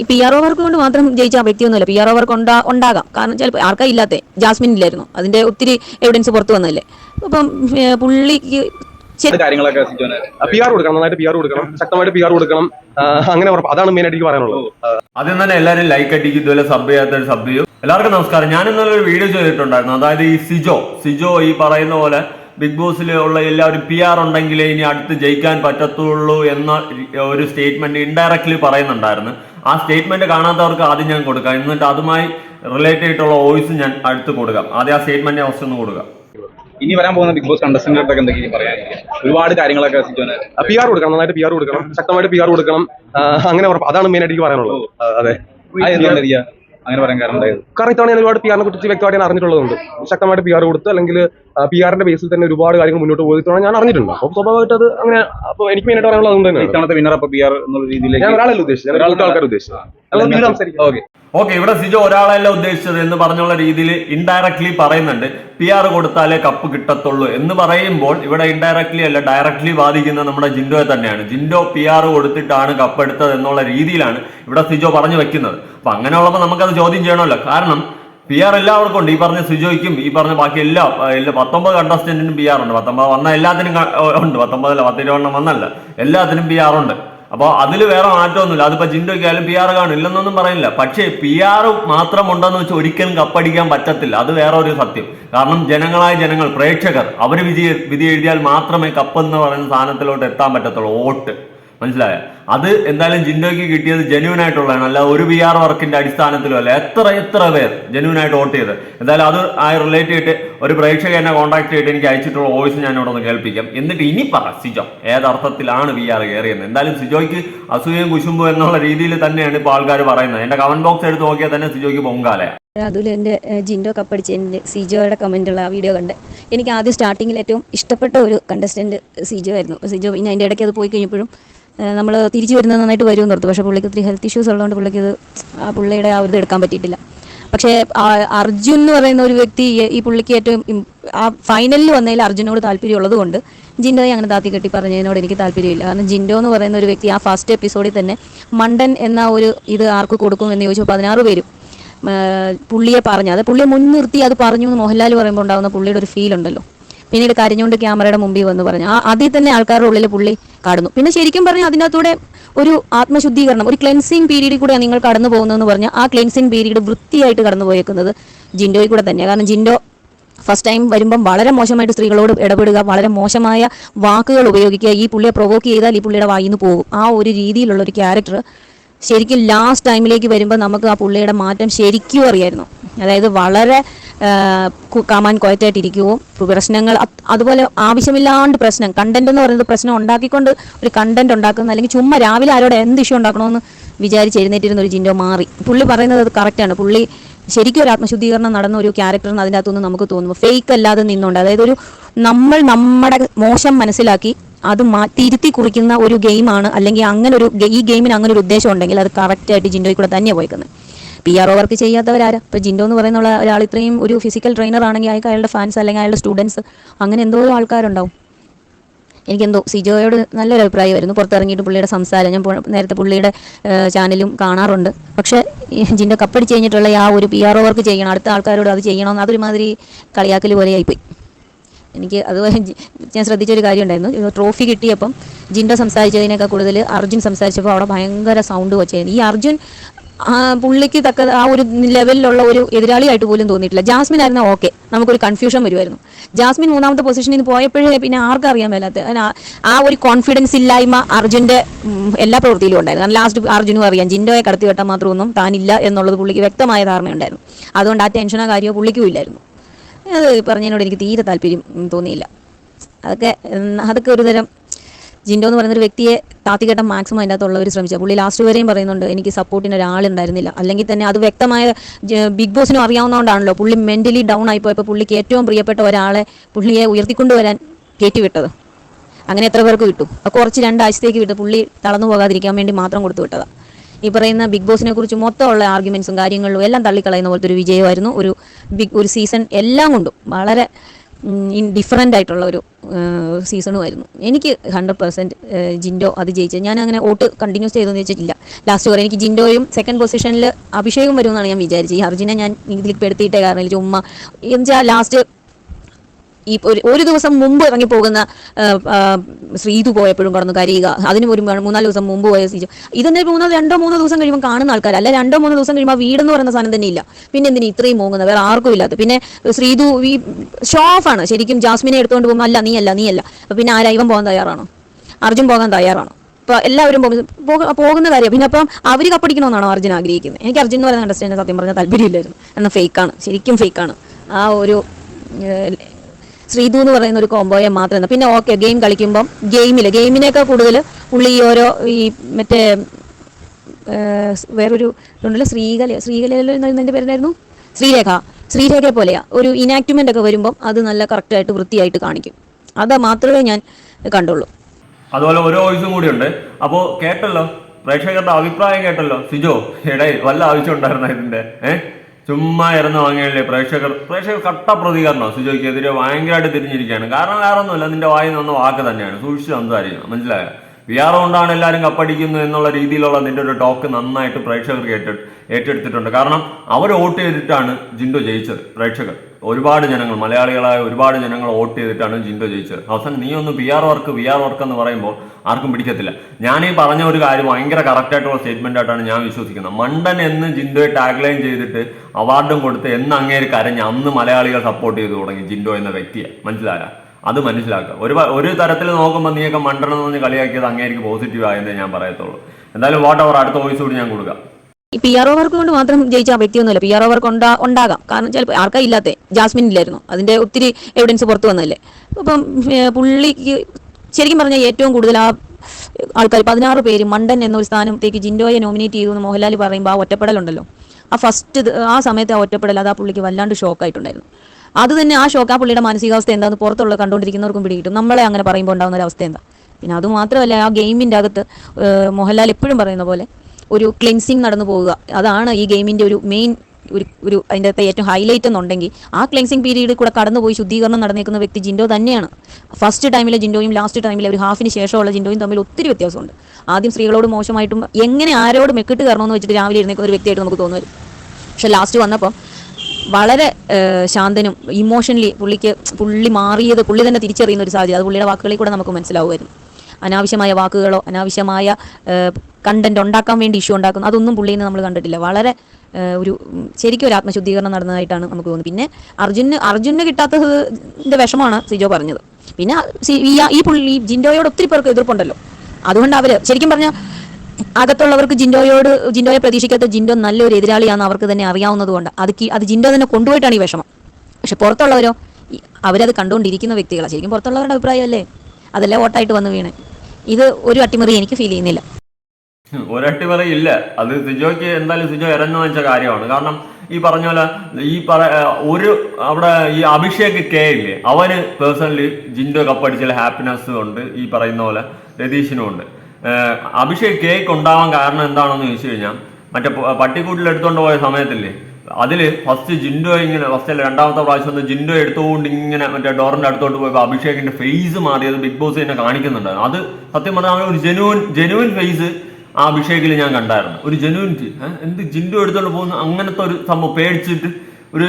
ഈ P R work കൊണ്ട് മാത്രം ജയിച്ച ആ വ്യക്തിയൊന്നുമല്ല. പി ആർ വർക്ക് ഉണ്ടാ ഉണ്ടാകാം. കാരണം ചിലപ്പോൾ ആർക്കാ ഇല്ലാത്ത ജാസ്മിൻ ഇല്ലായിരുന്നു. അതിന്റെ ഒത്തിരി എവിഡൻസ് പുറത്തു വന്നല്ലേ അപ്പം പുള്ളിക്ക് കാര്യങ്ങളൊക്കെ പി ആർ കൊടുക്കണം നന്നായിട്ട് പി ആർ കൊടുക്കണം ശക്തമായിട്ട് പി ആർ കൊടുക്കണം. അങ്ങനെ അതാണ് മെയിൻ ആയിട്ട് പറയാനുള്ളത്. ആദ്യം തന്നെ എല്ലാവരും ലൈക്ക് അടിക്കും ഇതുപോലെ സബ് ചെയ്യാത്ത സബ് ചെയ്യും. എല്ലാവർക്കും നമസ്കാരം. ഞാൻ ഇന്നലെ ഒരു വീഡിയോ ചെയ്തിട്ടുണ്ടായിരുന്നു. അതായത് ഈ സിജോ സിജോ ഈ പറയുന്ന പോലെ ബിഗ് ബോസിൽ ഉള്ള എല്ലാവരും പി ആർ ഉണ്ടെങ്കിലേ ഇനി അടുത്ത് ജയിക്കാൻ പറ്റത്തുള്ളൂ എന്ന ഒരു സ്റ്റേറ്റ്മെന്റ് ഇൻഡയറക്ട്ലി പറയുന്നുണ്ടായിരുന്നു. ആ സ്റ്റേറ്റ്മെന്റ് കാണാത്തവർക്ക് ആദ്യം ഞാൻ കൊടുക്കാം. എന്നിട്ട് അതുമായി റിലേറ്റ് ആയിട്ടുള്ള വോയിസ് ഞാൻ അടുത്ത് കൊടുക്കാം. ആദ്യം ആ സ്റ്റേറ്റ്മെന്റ് അവസ്ഥ ഒന്ന് കൊടുക്കാം. ഇനി വരാൻ പോകുന്ന ബിഗ് ബോസ് കണ്ടസ്റ്റന്റ് എന്തെങ്കിലും പറയാനിരിക്കും ഒരുപാട് കാര്യങ്ങളൊക്കെ പി ആർ കൊടുക്കണം നന്നായിട്ട് പി ആർ കൊടുക്കണം. ശക്തമായിട്ട് പി ആർ കൊടുക്കണം. അങ്ങനെ ഉറപ്പ്. അതാണ് മെയിൻ ആയിട്ട് എനിക്ക് പറയാനുള്ളത്. അതെ. അതെന്താ അങ്ങനെ പറയാൻ കാരണം കാരണം ഇത്തവണ ഞാൻ ഒരുപാട് പി ആറിനെ കുറിച്ച് വ്യക്തമായിട്ട് ഞാൻ അറിഞ്ഞിട്ടുള്ളതുണ്ട്. ശക്തമായിട്ട് പി ആർ കൊടുത്ത് അല്ലെങ്കിൽ പി ആറിന്റെ ബേസിൽ തന്നെ ഒരുപാട് കാര്യങ്ങൾ മുന്നോട്ട് പോയിട്ടാണ് ഞാൻ അറിഞ്ഞിട്ടുണ്ട്. അപ്പോൾ സ്വാഭാവികമായിട്ട് അത് അങ്ങനെ അപ്പോൾ എനിക്ക് മെയിൻ ആയിട്ട് പറയാനുള്ളത് അതുകൊണ്ട് തന്നെ ഇത്തവണത്തെ വിന്നർ അപ്പൊ പി ആർ എന്നുള്ള രീതിയിലേക്ക് ഞാൻ ഒരാളല്ല ഉദ്ദേശിച്ചത്. ഞാൻ ആൾക്കാർ ഉദ്ദേശിച്ചത്. ഓക്കെ. ഓക്കെ ഇവിടെ സിജോ ഒരാളല്ല ഉദ്ദേശിച്ചത് എന്ന് പറഞ്ഞുള്ള രീതിയിൽ ഇൻഡയറക്ട്ലി പറയുന്നുണ്ട്. പി ആർ കൊടുത്താലേ കപ്പ് കിട്ടത്തുള്ളൂ എന്ന് പറയുമ്പോൾ ഇവിടെ ഇൻഡയറക്ട്ലി അല്ല ഡയറക്ട്ലി ബാധിക്കുന്ന നമ്മുടെ ജിൻഡോയെ തന്നെയാണ്. ജിൻഡോ പി ആർ കൊടുത്തിട്ടാണ് കപ്പ് എടുത്തത് എന്നുള്ള രീതിയിലാണ് ഇവിടെ സിജോ പറഞ്ഞു വെക്കുന്നത്. അപ്പൊ അങ്ങനെയുള്ളപ്പോൾ നമുക്കത് ചോദ്യം ചെയ്യണമല്ലോ. കാരണം പി ആർ എല്ലാവർക്കും ഉണ്ട്. ഈ പറഞ്ഞ സുജോയ്ക്കും ഈ പറഞ്ഞ ബാക്കി എല്ലാ എല്ലാ പത്തൊമ്പത് കണ്ടസ്റ്റന്റിനും പി ആർ ഉണ്ട്. പത്തൊമ്പത് വന്ന എല്ലാത്തിനും ഉണ്ട്. പത്തൊമ്പതല്ല പത്തിരുവണ്ണം വന്നല്ല. എല്ലാത്തിനും പി ആർ ഉണ്ട്. അപ്പോൾ അതിൽ വേറെ മാറ്റമൊന്നുമില്ല. അതിപ്പോ ജിൻഡോയ്ക്കായാലും പി ആർ കാണും ഇല്ലെന്നൊന്നും പറയില്ല പക്ഷേ പി ആർ മാത്രം ഉണ്ടെന്ന് വെച്ചാൽ ഒരിക്കലും കപ്പടിക്കാൻ പറ്റത്തില്ല. അത് വേറെ ഒരു സത്യം. കാരണം ജനങ്ങളായ ജനങ്ങൾ പ്രേക്ഷകർ അവർ വിധി വിധി എഴുതിയാൽ മാത്രമേ കപ്പ് എന്ന് പറയുന്ന സാധനത്തിലോട്ട് എത്താൻ പറ്റത്തുള്ളൂ. വോട്ട്. മനസ്സിലായ? അത് എന്തായാലും ജിൻഡോയ്ക്ക് കിട്ടിയത് ജെന്യൂൻ ആയിട്ടുള്ളതാണ് അല്ല ഒരു വി ആർ വർക്കിന്റെ അടിസ്ഥാനത്തിലും അല്ല എത്ര എത്ര പേർ ജെന്യൂൻ ആയിട്ട് വോട്ട് ചെയ്ത്. എന്തായാലും അത് ആ റിലേറ്റ് ചെയ്തിട്ട് ഒരു പ്രേക്ഷകൻ എന്നെ കോൺടാക്ട് ചെയ്തിട്ട് എനിക്ക് അയച്ചിട്ടുള്ള വോയിസ് ഞാൻ ഇവിടെ ഒന്ന് കേൾപ്പിക്കാം. എന്നിട്ട് ഇനി പറ സിജോ ഏതർത്ഥത്തിലാണ് വി ആർ കയറിയെന്ന്. എന്തായാലും സിജോയ്ക്ക് അസൂയയും കുശുമ്പും എന്നുള്ള രീതിയിൽ തന്നെയാണ് ഇപ്പോൾ ആൾക്കാർ പറയുന്നത്. എന്റെ കമന്റ് ബോക്സ് എടുത്ത് നോക്കിയാൽ തന്നെ സിജോയ്ക്ക് പൊങ്കാലയാണ് അതിൽ എന്റെ ജിൻഡോ കപ്പടിച്ച് എന്റെ സിജോയുടെ കമന്റുള്ള ആ വീഡിയോ കണ്ട് എനിക്ക് ആദ്യം സ്റ്റാർട്ടിങ്ങിൽ ഏറ്റവും ഇഷ്ടപ്പെട്ട ഒരു കണ്ടസ്റ്റന്റ് സിജോ ആയിരുന്നു. സിജോ പിന്നെ അതിന്റെ ഇടയ്ക്ക് അത് പോയി കഴിഞ്ഞപ്പോഴും നമ്മൾ തിരിച്ചു വരുന്നത് നന്നായിട്ട് വരും ഓർത്തു. പക്ഷേ പുള്ളിക്ക് ഒത്തിരി ഹെൽത്ത് ഇഷ്യൂസ് ഉള്ളതുകൊണ്ട് പുള്ളിക്ക് ഇത് ആ പുള്ളിയുടെ ആ ഒരു ഇത് എടുക്കാൻ പറ്റിയിട്ടില്ല. പക്ഷേ അർജുൻ എന്ന് പറയുന്ന ഒരു വ്യക്തി ഈ- പുള്ളിക്ക് ഏറ്റവും ആ ഫൈനലിൽ വന്നതിൽ അർജുനോട് താല്പര്യമുള്ളത് കൊണ്ട് ജിൻഡോയെ അങ്ങനെ താത്തി കെട്ടി പറഞ്ഞതിനോട് എനിക്ക് താല്പര്യമില്ല. കാരണം ജിൻഡോ എന്ന് പറയുന്ന ഒരു വ്യക്തി ആ ഫസ്റ്റ് എപ്പിസോഡിൽ തന്നെ മണ്ടൻ എന്ന ഒരു ഇത് ആർക്ക് കൊടുക്കും എന്ന് ചോദിച്ചു പതിനാറ് പേരും പുള്ളിയെ പറഞ്ഞു. അത് പുള്ളിയെ മുൻനിർത്തി അത് പറഞ്ഞു എന്ന് മോഹൻലാൽ പറയുമ്പോൾ ഉണ്ടാകുന്ന പുള്ളിയുടെ ഒരു ഫീൽ ഉണ്ടല്ലോ. പിന്നീട് കരഞ്ഞുകൊണ്ട് ക്യാമറയുടെ മുമ്പിൽ വന്ന് പറഞ്ഞു. ആ അതിൽ തന്നെ ആൾക്കാരുടെ ഉള്ളിൽ പുള്ളി കാടുന്നു. പിന്നെ ശരിക്കും പറഞ്ഞാൽ അതിനകത്തൂടെ ഒരു ആത്മശുദ്ധീകരണം ഒരു ക്ലെൻസിങ് പീരീഡിൽ കൂടെ നിങ്ങൾ കടന്നു പോകുന്നതെന്ന് പറഞ്ഞാൽ ആ ക്ലെൻസിങ് പീരീഡ് വൃത്തിയായിട്ട് കടന്നു പോയേക്കുന്നത് ജിൻഡോയിൽ കൂടെ തന്നെയാണ് കാരണം ജിൻഡോ ഫസ്റ്റ് ടൈം വരുമ്പം വളരെ മോശമായിട്ട് സ്ത്രീകളോട് ഇടപെടുക വളരെ മോശമായ വാക്കുകൾ ഉപയോഗിക്കുക ഈ പുള്ളിയെ പ്രൊവോക്ക് ചെയ്താൽ ഈ പുള്ളിയുടെ വായിന്ന് പോകും. ആ ഒരു രീതിയിലുള്ള ഒരു ക്യാരക്ടർ ശരിക്കും ലാസ്റ്റ് ടൈമിലേക്ക് വരുമ്പോൾ നമുക്ക് ആ പുള്ളിയുടെ മാറ്റം ശരിക്കും അറിയായിരുന്നു. അതായത് വളരെ കമാൻ ക്വയറ്റായിട്ടിരിക്കുകയും പ്രശ്നങ്ങൾ അത് അതുപോലെ ആവശ്യമില്ലാണ്ട് പ്രശ്നം. കണ്ടന്റ് എന്ന് പറയുന്നത് പ്രശ്നം ഉണ്ടാക്കിക്കൊണ്ട് ഒരു കണ്ടന്റ് ഉണ്ടാക്കുന്ന അല്ലെങ്കിൽ ചുമ്മാ രാവിലെ ആരോടെ എന്ത് ഇഷ്യൂ ഉണ്ടാക്കണമെന്ന് വിചാരിച്ച് എഴുന്നേറ്റിരുന്ന ഒരു ജിൻഡോ മാറി. പുള്ളി പറയുന്നത് അത് കറക്റ്റാണ് പുള്ളി ശരിക്കും ഒരു ആത്മശുദ്ധീകരണം നടന്ന ഒരു ക്യാരക്ടറിന് അതിന്റെ അകത്തുനിന്ന് നമുക്ക് തോന്നുന്നു. ഫേക്ക് അല്ലാതെ നിന്നുണ്ട്. അതായത് ഒരു നമ്മൾ നമ്മുടെ മോശം മനസ്സിലാക്കി അത് മാ തിരുത്തി കുറിക്കുന്ന ഒരു ഗെയിമാണ് അല്ലെങ്കിൽ അങ്ങനെ ഒരു ഈ ഗെയിമിന് അങ്ങനെ ഒരു ഉദ്ദേശം ഉണ്ടെങ്കിൽ അത് കറക്റ്റായിട്ട് ജിൻഡോയിൽ കൂടെ തന്നെയാണ് പോയിക്കുന്നത്. പി ആർ ഒ വർക്ക് ചെയ്യാത്തവരാരാ? ഇപ്പോൾ ജിൻഡോ എന്ന് പറയുന്ന ഒരാൾ ഇത്രയും ഒരു ഫിസിക്കൽ ട്രെയിനർ ആണെങ്കിൽ അയാൾക്ക് അയാളുടെ ഫാൻസ് അല്ലെങ്കിൽ അയാളുടെ സ്റ്റുഡൻസ് അങ്ങനെ എന്തോ ആൾക്കാരുണ്ടാവും. എനിക്കെന്തോ സിജോയോട് നല്ലൊരു അഭിപ്രായമായിരുന്നു. പുറത്തിറങ്ങിയിട്ട് പുള്ളിയുടെ സംസാരം ഞാൻ നേരത്തെ പുള്ളിയുടെ ചാനലും കാണാറുണ്ട്. പക്ഷേ ജിന്റെ കപ്പടിച്ച് കഴിഞ്ഞിട്ടുള്ള ആ ഒരു പി ആർ ഒ വർക്ക് ചെയ്യണം. അടുത്ത ആൾക്കാരോട് അത് ചെയ്യണമെന്ന് അതൊരുമാതിരി കളിയാക്കൽ പോലെയായിപ്പോയി. എനിക്ക് അത് ഞാൻ ശ്രദ്ധിച്ചൊരു കാര്യം ഉണ്ടായിരുന്നു ട്രോഫി കിട്ടിയപ്പം ജിൻഡോ സംസാരിച്ചതിനേക്കാൾ കൂടുതൽ അർജുൻ സംസാരിച്ചപ്പോൾ അവിടെ ഭയങ്കര സൗണ്ട് വെച്ചായിരുന്നു. ഈ അർജുൻ പുള്ളിക്ക് തക്ക ആ ഒരു ലെവലിലുള്ള ഒരു എതിരാളിയായിട്ട് പോലും തോന്നിയിട്ടില്ല. ജാസ്മിൻ ആയിരുന്നു ഓക്കെ നമുക്കൊരു കൺഫ്യൂഷൻ വരുമായിരുന്നു. ജാസ്മിൻ മൂന്നാമത്തെ പൊസിഷനിൽ നിന്ന് പോയപ്പോഴേ പിന്നെ ആർക്കും അറിയാൻ മേലാത്ത ആ- ഒരു കോൺഫിഡൻസ് ഇല്ലായ്മ അർജുന്റെ എല്ലാ പ്രവൃത്തിയിലും ഉണ്ടായിരുന്നു. കാരണം ലാസ്റ്റ് അർജുനും അറിയാം ജിൻഡോയെ കടത്തി വെട്ടാൻ മാത്രമൊന്നും താനില്ല എന്നുള്ളത് പുള്ളിക്ക് വ്യക്തമായ ധാരണയുണ്ടായിരുന്നു. അതുകൊണ്ട് ആ ടെൻഷനോ കാര്യമോ പുള്ളിക്കും ഇല്ലായിരുന്നു. അത് പറഞ്ഞതിനോട് എനിക്ക് തീരെ താല്പര്യം തോന്നിയില്ല. അതൊക്കെ അതൊക്കെ ഒരു തരം ജിൻഡോ എന്ന് പറയുന്ന ഒരു വ്യക്തിയെ താത്തിക്കെട്ടാൻ മാക്സിമം അതിന്റെ അകത്തുള്ളവർ ശ്രമിച്ചു. പുള്ളി ലാസ്റ്റ് വരെയും പറയുന്നുണ്ട് എനിക്ക് സപ്പോർട്ടിന് ഒരാളുണ്ടായിരുന്നില്ല. അല്ലെങ്കിൽ തന്നെ അത് വ്യക്തമായ ബിഗ് ബോസിനും അറിയാവുന്നതുകൊണ്ടാണല്ലോ പുള്ളി മെന്റലി ഡൗൺ ആയിപ്പോയപ്പോൾ പുള്ളിക്ക് ഏറ്റവും പ്രിയപ്പെട്ട ഒരാളെ പുള്ളിയെ ഉയർത്തിക്കൊണ്ടുവരാൻ കയറ്റിവിട്ടത്. അങ്ങനെ എത്ര പേർക്ക് അപ്പോൾ കുറച്ച് രണ്ടാഴ്ചത്തേക്ക് വിട്ടു. പുള്ളി തളർന്നു പോകാതിരിക്കാൻ വേണ്ടി മാത്രം കൊടുത്തു വിട്ടതാണ് ഈ പറയുന്ന ബിഗ് ബോസിനെ കുറിച്ച് മൊത്തമുള്ള ആർഗ്യുമെൻസും കാര്യങ്ങളും എല്ലാം തള്ളിക്കളയുന്ന പോലത്തെ ഒരു വിജയമായിരുന്നു. ഒരു ബിഗ് ഒരു സീസൺ എല്ലാം കൊണ്ടും വളരെ ഡിഫറെന്റ് ആയിട്ടുള്ള ഒരു സീസണുമായിരുന്നു. എനിക്ക് ഹൺഡ്രഡ് പെർസെന്റ് ജിൻഡോ അത് ജയിച്ചത്. ഞാൻ അങ്ങനെ വോട്ട് കണ്ടിന്യൂസ് ചെയ്തെന്ന് വെച്ചിട്ടില്ല. ലാസ്റ്റ് വരെ എനിക്ക് ജിൻഡോയും സെക്കൻഡ് പൊസിഷനിൽ അഭിഷേകം വരുമെന്നാണ് ഞാൻ വിചാരിച്ചത്. ഈ അർജുനെ ഞാൻ ഇതിൽ പെടുത്തിയിട്ടേ കാരണം ചുമ്മാ എന്ന് വെച്ചാൽ ലാസ്റ്റ് ഈ ഒരു ദിവസം മുമ്പ് ഇറങ്ങി പോകുന്ന ശ്രീതു പോയപ്പോഴും കടന്നു കരയുക. അതിന് ഒരു മൂന്നാൽ ദിവസം മുമ്പ് പോയ ശ്രീജു. ഇതെന്നെ മൂന്നോ രണ്ടോ മൂന്നോ ദിവസം കഴിയുമ്പോൾ കാണുന്ന ആൾക്കാർ അല്ല രണ്ടോ മൂന്നോ ദിവസം കഴിയുമ്പോൾ വീടെന്ന് പറയുന്ന സാധനം തന്നെ ഇല്ല. പിന്നെ എന്തിനു ഇത്രയും മൂങ്ങുന്നത്? വേറെ ആർക്കും ഇല്ലാത്ത. പിന്നെ ശ്രീതു ഈ ഷോ ഓഫ് ആണ്. ശരിക്കും ജാസ്മിനെ എടുത്തുകൊണ്ട് പോകുമ്പോൾ അല്ല നീ അല്ല നീ അല്ല. പിന്നെ ആരാ? ഇവൻ പോകാൻ തയ്യാറാണോ? അർജുൻ പോകാൻ തയ്യാറാണോ? അപ്പൊ എല്ലാവരും പോകുന്ന- പോക- പോകുന്ന കാര്യം പിന്നെ അപ്പം അവർ കപ്പടിക്കണമെന്നാണോ അർജുൻ ആഗ്രഹിക്കുന്നത്? എനിക്ക് അർജുൻ എന്ന് പറയുന്ന അണ്ടർസ്റ്റാൻഡ് സത്യം പറഞ്ഞാൽ താല്പര്യമില്ലായിരുന്നു. എന്നാൽ ഫേക്കാണ് ശരിക്കും ഫേക്കാണ് ആ ഒരു ശ്രീതു എന്ന് പറയുന്ന ഒരു കോംബോയെ മാത്രം പിന്നെ ഓക്കെ ഗെയിം കളിക്കുമ്പം ഗെയിമിൽ ഗെയിമിനേക്കാൾ കൂടുതൽ പുള്ളി ഈ ഓരോ ഈ മറ്റേ വേറൊരു ഉണ്ടല്ലോ ശ്രീകല ശ്രീകലയിൽ എന്നതിന്റെ പേരുണ്ടായിരുന്നു? ശ്രീരേഖ. ശ്രീരേഖയെ പോലെയാ. ഒരു ഇനാക്ടിമെന്റ് ഒക്കെ വരുമ്പം അത് നല്ല കറക്റ്റായിട്ട് വൃത്തിയായിട്ട് കാണിക്കും. അത് മാത്രമേ ഞാൻ കണ്ടുള്ളൂ. അതുപോലെ ഓരോ വോയിസും കൂടിയുണ്ട്. ഉണ്ട് അപ്പോ കേട്ടല്ലോ? പ്രേക്ഷകരുടെ അഭിപ്രായം കേട്ടല്ലോ? സിജോ എടേ വല്ല ആവശ്യം ഉണ്ടായിരുന്ന ഇതിന്റെ? ഏഹ് ചുമ്മാ ഇറന്ന് വാങ്ങിയല്ലേ പ്രേക്ഷകർ പ്രേക്ഷകർ കട്ട പ്രതികരണം സുജോയ്ക്കെതിരെ ഭയങ്കരമായിട്ട് തിരിഞ്ഞിരിക്കുകയാണ്. കാരണം വേറെ ഒന്നുമില്ല നിന്റെ വായിൽ നിന്ന് വാക്ക് തന്നെയാണ്. സൂക്ഷിച്ച് സംസാരിക്കണം. മനസ്സിലായോ? വിആർ ആർ കൊണ്ടാണ് എല്ലാവരും കപ്പടിക്കുന്നു എന്നുള്ള രീതിയിലുള്ള നിന്റെ ഒരു ടോക്ക് നന്നായിട്ട് പ്രേക്ഷകർ ഏറ്റെ ഏറ്റെടുത്തിട്ടുണ്ട്. കാരണം അവർ വോട്ട് ചെയ്തിട്ടാണ് ജിൻഡോ ജയിച്ചത് പ്രേക്ഷകർ. ഒരുപാട് ജനങ്ങൾ മലയാളികളായ ഒരുപാട് ജനങ്ങൾ വോട്ട് ചെയ്തിട്ടാണ് ജിൻഡോ ജയിച്ചത്. അവസാനം നീ ഒന്ന് P R work P R work എന്ന് പറയുമ്പോൾ ആർക്കും പിടിക്കത്തില്ല. ഞാൻ ഈ പറഞ്ഞ ഒരു കാര്യം ഭയങ്കര കറക്റ്റ് ആയിട്ടുള്ള സ്റ്റേറ്റ്മെന്റ് ആയിട്ടാണ് ഞാൻ വിശ്വസിക്കുന്നത്. മണ്ടൻ എന്ന് ജിൻഡോയെ ടാഗ്ലൈൻ ചെയ്തിട്ട് അവാർഡും കൊടുത്ത് എന്ന് അങ്ങേര് കരഞ്ഞ് അന്ന് മലയാളികൾ സപ്പോർട്ട് ചെയ്തു തുടങ്ങി ജിൻഡോ എന്ന വ്യക്തിയെ. മനസ്സിലായ? അത് മനസ്സിലാക്കുക. ഒരു ഒരു തരത്തിൽ നോക്കുമ്പോൾ നീയൊക്കെ മണ്ടൻ എന്ന് പറഞ്ഞ് കളിയാക്കിയത് അങ്ങേക്ക് പോസിറ്റീവ് ആയെന്നേ ഞാൻ പറയത്തുള്ളൂ. എന്തായാലും വാട്ട് അവർ അടുത്ത വോയിസ് കൂടി ഞാൻ കൊടുക്കാം. പി ആർ വർക്ക് കൊണ്ട് മാത്രം ജയിച്ച വ്യക്തിയൊന്നുമില്ല പി ആർ വർക്ക് ഉണ്ടാ ഉണ്ടാകാം. കാരണം ചിലപ്പോൾ ആർക്കാ ഇല്ലാത്തേ? ജാസ്മിൻ ഇല്ലായിരുന്നു. അതിന്റെ ഒത്തിരി എവിഡൻസ് പുറത്തു വന്നതല്ലേ. അപ്പം പുള്ളിക്ക് ശരിക്കും പറഞ്ഞാൽ ഏറ്റവും കൂടുതൽ ആ ആൾക്കാർ പതിനാറ് പേര് മണ്ടൻ എന്നൊരു സ്ഥാനത്തേക്ക് ജിൻഡോയെ നോമിനേറ്റ് ചെയ്തു എന്ന് മോഹൻലാൽ പറയുമ്പോൾ ആ ഒറ്റപ്പെടലുണ്ടല്ലോ. ആ ഫസ്റ്റ് ആ സമയത്ത് ആ ഒറ്റപ്പെടൽ അത് ആ പുള്ളിക്ക് വല്ലാണ്ട് ഷോക്കായിട്ടുണ്ടായിരുന്നു അത് തന്നെ ആ ഷോക്ക് ആ പുള്ളിയുടെ മാനസികാവസ്ഥ എന്താന്ന് പുറത്തുള്ള കണ്ടുകൊണ്ടിരിക്കുന്നവർക്കും പിടികിട്ടും. നമ്മളെ അങ്ങനെ പറയുമ്പോൾ ഉണ്ടാകുന്ന ഒരു അവസ്ഥ എന്താ? പിന്നെ അതുമാത്രമല്ല ആ ഗെയിമിന്റെ അകത്ത് മോഹൻലാൽ എപ്പോഴും പറയുന്ന പോലെ ഒരു ക്ലെൻസിങ് നടന്നു പോവുക. അതാണ് ഈ ഗെയിമിന്റെ ഒരു മെയിൻ ഒരു ഒരു അതിന്റെ അകത്തെ ഏറ്റവും ഹൈലൈറ്റ് എന്നുണ്ടെങ്കിൽ ആ ക്ലെൻസിങ് പീരീഡിൽ കൂടെ കടന്നുപോയി ശുദ്ധീകരണം നടന്നേക്കുന്ന വ്യക്തി ജിൻഡോ തന്നെയാണ്. ഫസ്റ്റ് ടൈമിലെ ജിൻഡോയും ലാസ്റ്റ് ടൈമിലെ ഒരു ഹാഫിന് ശേഷമുള്ള ജിൻഡോയും തമ്മിൽ ഒത്തിരി വ്യത്യാസമുണ്ട്. ആദ്യം സ്ത്രീകളോട് മോശമായിട്ടും എങ്ങനെ ആരോട് മെക്കിട്ട് കയറണമെന്ന് വെച്ചിട്ട് രാവിലെ ഇരുന്നേക്കുന്ന ഒരു വ്യക്തിയായിട്ട് നമുക്ക് തോന്നുവരും പക്ഷെ ലാസ്റ്റ് വന്നപ്പം വളരെ ശാന്തനും ഇമോഷണലി പുള്ളിക്ക് പുള്ളി മാറിയത് പുള്ളി തന്നെ തിരിച്ചറിയുന്ന ഒരു സാഹചര്യം. അത് പുള്ളിയുടെ വാക്കുകളിൽ കൂടെ നമുക്ക് മനസ്സിലാവുമായിരുന്നു. അനാവശ്യമായ വാക്കുകളോ അനാവശ്യമായ കണ്ടന്റ് ഉണ്ടാക്കാൻ വേണ്ടി ഇഷ്യൂ ഉണ്ടാക്കുന്നു. അതൊന്നും പുള്ളിയിൽ നമ്മൾ കണ്ടിട്ടില്ല. വളരെ ഒരു ശരിക്കും ഒരു ആത്മശുദ്ധീകരണം നടന്നതായിട്ടാണ് നമുക്ക് തോന്നുന്നത്. പിന്നെ അർജുന് അർജുന് കിട്ടാത്തതിന്റെ വിഷമാണ് സിജോ പറഞ്ഞത്. പിന്നെ ഈ പുള്ളി ജിൻഡോയോട് ഒത്തിരി പേർക്ക് എതിർപ്പുണ്ടല്ലോ. അതുകൊണ്ട് അവർ ശരിക്കും പറഞ്ഞാൽ അകത്തുള്ളവർക്ക് ജിൻഡോയോട് ജിൻഡോയെ പ്രതീക്ഷിക്കാത്ത ജിൻഡോ നല്ലൊരു എതിരാളിയാണെന്ന് അവർക്ക് തന്നെ അറിയാവുന്നതുകൊണ്ട് അത് അത് ജിൻഡോ തന്നെ കൊണ്ടുപോയിട്ടാണ് ഈ വിഷമം. പക്ഷെ പുറത്തുള്ളവരോ അവരത് കണ്ടുകൊണ്ടിരിക്കുന്ന വ്യക്തികളാണ് ശരിക്കും പുറത്തുള്ളവരുടെ അഭിപ്രായമല്ലേ? അതല്ലേ വോട്ടായിട്ട് വന്ന് വീണ്. ഇത് ഒരു അട്ടിമറി എനിക്ക് ഫീൽ ചെയ്യുന്നില്ല. ഒരു അട്ടിമറി ഇല്ല. അത് സിജോയ്ക്ക് എന്തായാലും സിജോ ഇറങ്ങു വെച്ച കാര്യമാണ്. കാരണം ഈ പറഞ്ഞ പോലെ ഈ പറ ഒരു അവിടെ ഈ അഭിഷേക് കെ ഇല്ലേ? അവന് പേഴ്സണലി ജിൻഡോ കപ്പടിച്ചാൽ ഹാപ്പിനെസ് ഉണ്ട് ഈ പറയുന്ന പോലെ രതീഷിനും ഉണ്ട്. അഭിഷേക് കേക്ക് ഉണ്ടാവാൻ കാരണം എന്താണെന്ന് ചോദിച്ചു കഴിഞ്ഞാൽ മറ്റേ പട്ടിക്കൂട്ടിൽ എടുത്തുകൊണ്ട് പോയ സമയത്തില്ലേ അതിൽ ഫസ്റ്റ് ജിൻഡോ ഇങ്ങനെ ഫസ്റ്റ് അല്ല രണ്ടാമത്തെ പ്രാവശ്യം ഒന്ന് ജിൻഡോ എടുത്തുകൊണ്ട് ഇങ്ങനെ മറ്റേ ഡോറിന്റെ അടുത്തോട്ട് പോയപ്പോൾ അഭിഷേകിന്റെ ഫേസ് മാറിയത് ബിഗ് ബോസ് തന്നെ കാണിക്കുന്നുണ്ടായിരുന്നു. അത് സത്യം പറഞ്ഞാൽ ഒരു ജെനുവൻ ജെനുവൻ ഫേസ് ആ അഭിഷേകിൽ ഞാൻ കണ്ടായിരുന്നു. ഒരു ജെനുവിനിറ്റി എന്ത് ജിൻഡോ എടുത്തോണ്ട് പോകുന്ന അങ്ങനത്തെ ഒരു സംഭവം പേടിച്ചിട്ട് ഒരു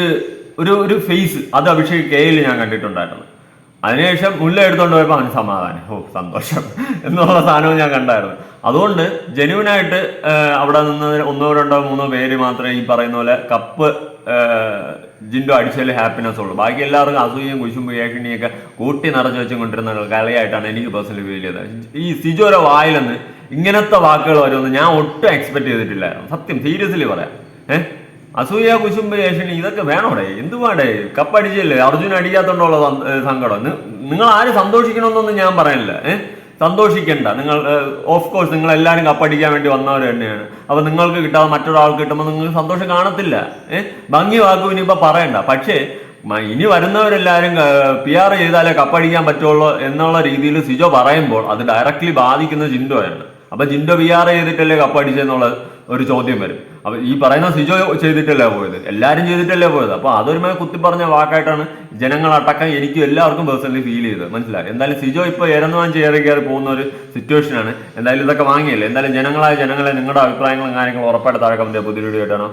ഒരു ഒരു ഫേസ് അത് അഭിഷേക് കെയിൽ ഞാൻ കണ്ടിട്ടുണ്ടായിരുന്നു. അതിനുശേഷം മുല്ല എടുത്തോണ്ട് പോയപ്പോൾ അവന് സമാധാനം. ഓ സന്തോഷം. എന്നുള്ള സാധനവും ഞാൻ കണ്ടായിരുന്നു. അതുകൊണ്ട് ജെനുവിനായിട്ട് അവിടെ നിന്ന് ഒന്നോ രണ്ടോ മൂന്നോ പേര് മാത്രമേ ഈ പറയുന്ന പോലെ കപ്പ് ജിൻഡോ അടിച്ചാലും ഹാപ്പിനെസ് ഉള്ളൂ. ബാക്കി എല്ലാവർക്കും അസൂയയും കുശുമ്പും ഏഷണിയൊക്കെ കൂട്ടി നിറച്ചു കൊണ്ടിരുന്ന കളിയായിട്ടാണ് എനിക്ക് പേഴ്സണലി ഫീൽ ചെയ്തത്. ഈ സിജോയുടെ വായിലെന്ന് ഇങ്ങനത്തെ വാക്കുകൾ വരുമെന്ന് ഞാൻ ഒട്ടും എക്സ്പെക്ട് ചെയ്തിട്ടില്ലായിരുന്നു. സത്യം സീരിയസ്ലി പറയാം. ഏഹ് അസൂയ കുശുമ്പ് ഏഷണി ഇതൊക്കെ വേണോടെ? എന്ത് വേണ്ടേ കപ്പടിച്ചില്ലേ? അർജുൻ അടിക്കാത്തോണ്ടുള്ള സങ്കടം. നിങ്ങൾ ആര് സന്തോഷിക്കണമെന്നൊന്നും ഞാൻ പറയുന്നില്ല ഏഹ് സന്തോഷിക്കണ്ട. നിങ്ങൾ ഓഫ് കോഴ്സ് നിങ്ങൾ എല്ലാവരും കപ്പടിക്കാൻ വേണ്ടി വന്നവർ തന്നെയാണ്. അപ്പൊ നിങ്ങൾക്ക് കിട്ടാതെ മറ്റൊരാൾക്ക് കിട്ടുമ്പോൾ നിങ്ങൾക്ക് സന്തോഷം കാണത്തില്ല. ഏഹ് ഭംഗി വാക്കും ഇനിയിപ്പോ പറയണ്ട. പക്ഷേ ഇനി വരുന്നവരെല്ലാവരും പി ആർ ചെയ്താലേ കപ്പടിക്കാൻ പറ്റുള്ളൂ എന്നുള്ള രീതിയിൽ സിജോ പറയുമ്പോൾ അത് ഡയറക്റ്റ്ലി ബാധിക്കുന്ന ജിൻഡോയാണ്. അപ്പൊ ജിൻഡോ പി ആർ ചെയ്തിട്ടല്ലേ കപ്പടിച്ചെന്നുള്ള ഒരു ചോദ്യം വരും. അപ്പൊ ഈ പറയുന്ന സിജോ ചെയ്തിട്ടല്ലേ പോയത്? എല്ലാരും ചെയ്തിട്ടല്ലേ പോയത്? അപ്പൊ അതൊരുമേ കുത്തി പറഞ്ഞ വാക്കായിട്ടാണ് ജനങ്ങളടക്കം എനിക്കും എല്ലാവർക്കും പേഴ്സണലി ഫീൽ ചെയ്തത്. മനസ്സിലായി? എന്തായാലും സിജോ ഇപ്പൊ ഇരന്നുവാൻ ചെയ്യാതെ കയറി പോകുന്ന ഒരു സിറ്റുവേഷൻ ആണ്. എന്തായാലും ഇതൊക്കെ വാങ്ങിയല്ലേ? എന്തായാലും ജനങ്ങളായ ജനങ്ങളെ നിങ്ങളുടെ അഭിപ്രായങ്ങളും കാര്യങ്ങളും ഉറപ്പായിട്ട് താഴെ കമന്റ് പുതിയ വീഡിയോ ആയിട്ടാണ്